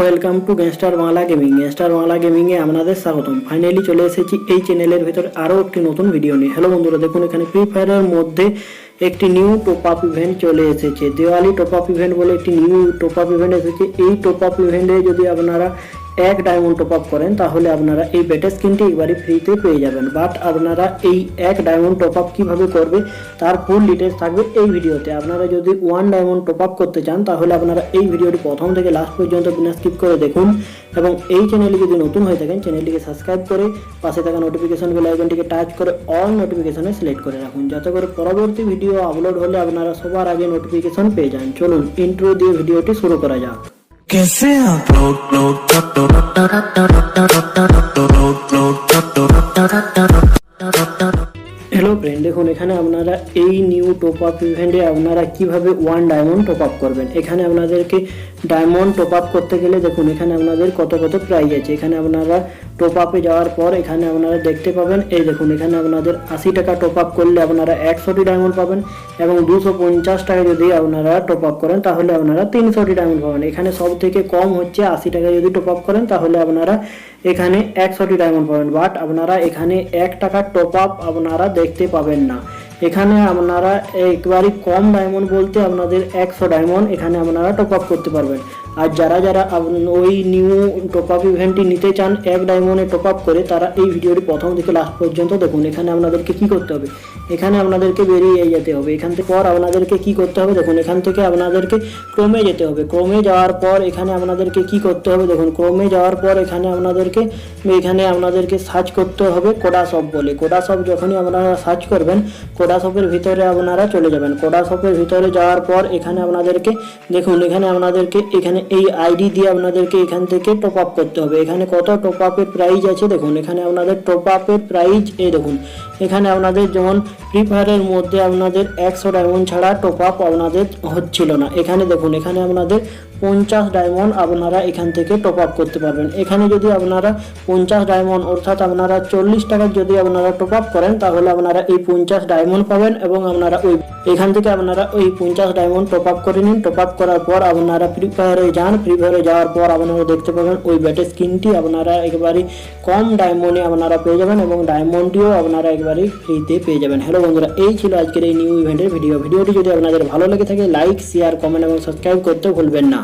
Welcome to gangster Bangla gaming gangster Bangla গেমিংয়ে আপনাদের স্বাগতম। Finally চলে এসেছি এই চ্যানেলের ভিতরে আরও একটি নতুন ভিডিও নিয়ে। হ্যালো বন্ধুরা, দেখুন এখানে ফ্রি ফায়ারের মধ্যে একটি নিউ টপ আপ ইভেন্ট চলে এসেছে। দেওয়ালি টপ আপ ইভেন্ট বলে একটি নিউ টপ আপ ইভেন্ট এসেছে। এই টপ আপ ইভেন্টে যদি আপনারা এক ডায়মন্ড টপ আপ করেন, তাহলে আপনারা এই ব্যাটে স্কিনটি একবারই ফ্রিতে পেয়ে যাবেন। বাট আপনারা এই এক ডায়মন্ড টপ আপ কীভাবে করবে, তার ফুল ডিটেলস থাকবে এই ভিডিওতে। আপনারা যদি ওয়ান ডায়মন্ড টপ আপ করতে চান, তাহলে আপনারা এই ভিডিওটি প্রথম থেকে লাস্ট পর্যন্ত বিনা স্কিপ করে দেখুন। এবং এই চ্যানেলে যদি নতুন হয়ে থাকেন চ্যানেলটিকে সাবস্ক্রাইব করে পাশে থাকা নোটিফিকেশন বেল আইকনটিকে টাচ করে অল নোটিফিকেশনে সিলেক্ট করে রাখুন, যাতে করে পরবর্তী ভিডিও আপলোড হলে আপনারা সবার আগে নোটিফিকেশন পেয়ে যান। চলুন ইন্ট্রো দিয়ে ভিডিওটি শুরু করা যাক। Que sea ফ্রেন্ড দেখুন, এখানে আপনারা এই নিউ টপ আপ ইভেন্টে আপনারা কীভাবে ওয়ান ডায়মন্ড টপ আপ করবেন? এখানে আপনাদেরকে ডায়মন্ড টপ আপ করতে গেলে দেখুন, এখানে আপনাদের কত কত প্রাইজ আছে। এখানে আপনারা টপ আপে যাওয়ার পর এখানে আপনারা দেখতে পাবেন, এই দেখুন, এখানে আপনাদের আশি টাকা টপ আপ করলে আপনারা একশোটি ডায়মন্ড পাবেন এবং দুশো পঞ্চাশ টাকা যদি আপনারা টপ আপ করেন, তাহলে আপনারা তিনশোটি ডায়মন্ড পাবেন। এখানে সব থেকে কম হচ্ছে আশি টাকা যদি টপ আপ করেন, তাহলে আপনারা এখানে একশোটি ডায়মন্ড পাবেন। বাট আপনারা এখানে এক টাকার টপ আপ আপনারা দেখতে পাবেন না। এখানে আপনারা একবারই কম ডায়মন্ড বলতে আপনাদের একশো ডায়মন্ড এখানে আপনারা টপ আপ করতে পারবেন। আর যারা যারা ওই নিউ টপ আপ ইভেন্টটি নিতে চান, এক ডায়মন্ডে টপ আপ করে তারা এই ভিডিওটি প্রথম থেকে লাস্ট পর্যন্ত দেখুন। এখানে আপনাদেরকে কি করতে হবে? এখানে আপনাদেরকে বেরিয়ে যেতে হবে। এখান থেকে পর আপনাদেরকে কি করতে হবে? দেখুন, এখান থেকে আপনাদেরকে ক্রমে যেতে হবে। ক্রমে যাওয়ার পর এখানে আপনাদেরকে কি করতে হবে? দেখুন, ক্রমে যাওয়ার পর এখানে আপনাদেরকে এখানে আপনাদেরকে সার্চ করতে হবে কোডা শপ বলে। কোডা শপ যখনই আপনারা সার্চ করবেন কোডা শপের ভিতরে আপনারা চলে যাবেন। কোডা শপের ভিতরে যাওয়ার পর এখানে আপনাদেরকে, দেখুন, এখানে আপনাদেরকে, এখানে এই আইডি দিয়ে আপনাদেরকে এখান থেকে টপ আপ করতে হবে। এখানে কত টপ আপের প্রাইজ আছে দেখুন। এখানে আপনাদের টপ আপের প্রাইজ এই দেখুন। এখানে আপনাদের যেমন ফ্রি ফায়ারের মধ্যে আপনাদের একশো ডায়মন্ড ছাড়া টপ আপ আপনাদের হচ্ছিল না। এখানে দেখুন, এখানে আপনাদের পঞ্চাশ ডায়মন্ড আপনারা এখান থেকে টপ আপ করতে পারবেন। এখানে যদি আপনারা পঞ্চাশ ডায়মন্ড অর্থাৎ আপনারা চল্লিশ টাকার যদি আপনারা টপ আপ করেন, তাহলে আপনারা এই পঞ্চাশ ডায়মন্ড পাবেন এবং আপনারা ওই এখান থেকে আপনারা ওই পঞ্চাশ ডায়মন্ড টপ আপ করে নিন। টপ আপ করার পর আপনারা ফ্রি ফায়ারে যান। ফ্রি ফায়ারে যাওয়ার পর আপনারা দেখতে পাবেন ওই ব্যাটের স্কিনটি আপনারা একেবারে কম ডায়মন্ডে আপনারা পেয়ে যাবেন এবং ডায়মন্ডটিও আপনারা একবারে ফ্রিতে পেয়ে যাবেন। হ্যালো বন্ধুরা, এই ছিল আজকের এই নিউ ইভেন্টের ভিডিও ভিডিওটি যদি আপনাদের ভালো লেগে থাকে লাইক শেয়ার কমেন্ট এবং সাবস্ক্রাইব করতে ভুলবেন না।